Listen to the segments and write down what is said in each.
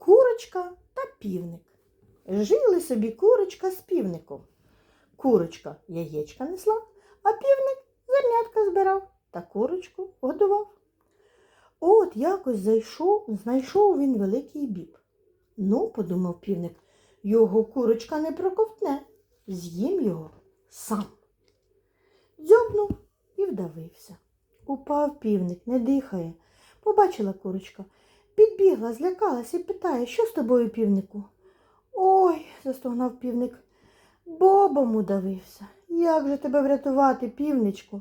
Курочка та півник. Жили собі курочка з півником. Курочка яєчка несла, а півник зернятка збирав та курочку годував. От якось зайшов, знайшов він великий біб. Ну, подумав півник, його курочка не проковтне, з'їм його сам. Дзьобнув і вдавився. Упав півник, не дихає. Побачила курочка. Підбігла, злякалась і питає, що з тобою, півнику? Ой, застогнав півник. Бобом удавився. Як же тебе врятувати, півничку?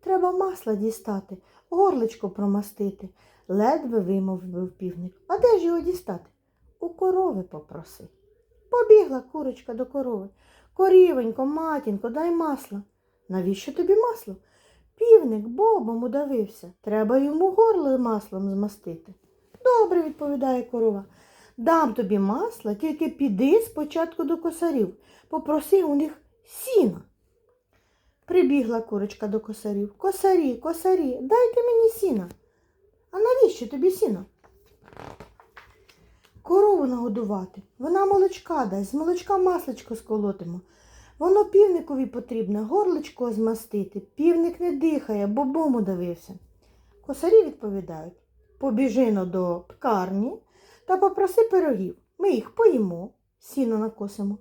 Треба масла дістати, горличко промастити. Ледве вимовив півник. А де ж його дістати? У корови попроси. Побігла курочка до корови. Корівенько, матінко, дай масла. Навіщо тобі масло? Півник бобом удавився. Треба йому горло маслом змастити. Добре, відповідає корова. Дам тобі масла, тільки піди спочатку до косарів. Попроси у них сіна. Прибігла курочка до косарів. Косарі, косарі, дайте мені сіна. А навіщо тобі сіно? Корову нагодувати. Вона молочка дасть, з молочка масличко сколотимо. Воно півникові потрібно горличко змастити. Півник не дихає, бобом удавився. Косарі відповідають побіжино до пекарні та попроси пирогів. Ми їх поїмо, сіно накосимо.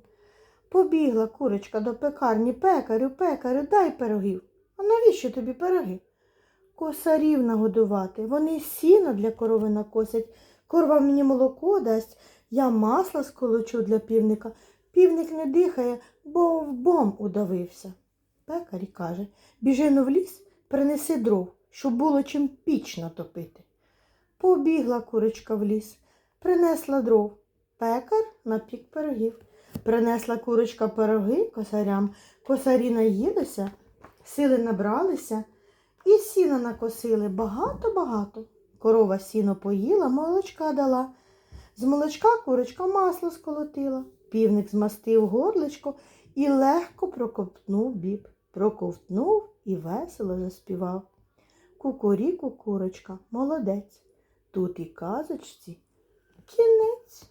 Побігла курочка до пекарні, пекарю, пекарю, дай пирогів. А навіщо тобі пироги? Косарів нагодувати. Вони сіно для корови накосять. Корова мені молоко дасть, я масло сколочу для півника. Півник не дихає, бо в бом удавився. Пекарі каже, біжино в ліс, принеси дров, щоб було чим піч натопити. Побігла курочка в ліс, принесла дров. Пекар напік пирогів. Принесла курочка пироги косарям, косарі наїлися, сили набралися і сіна накосили багато-багато. Корова сіно поїла, молочка дала. З молочка курочка масло сколотила. Півник змастив горличко і легко проковтнув біб. Проковтнув і весело заспівав. Кукуріку курочка, молодець. Тут і казочці кінець.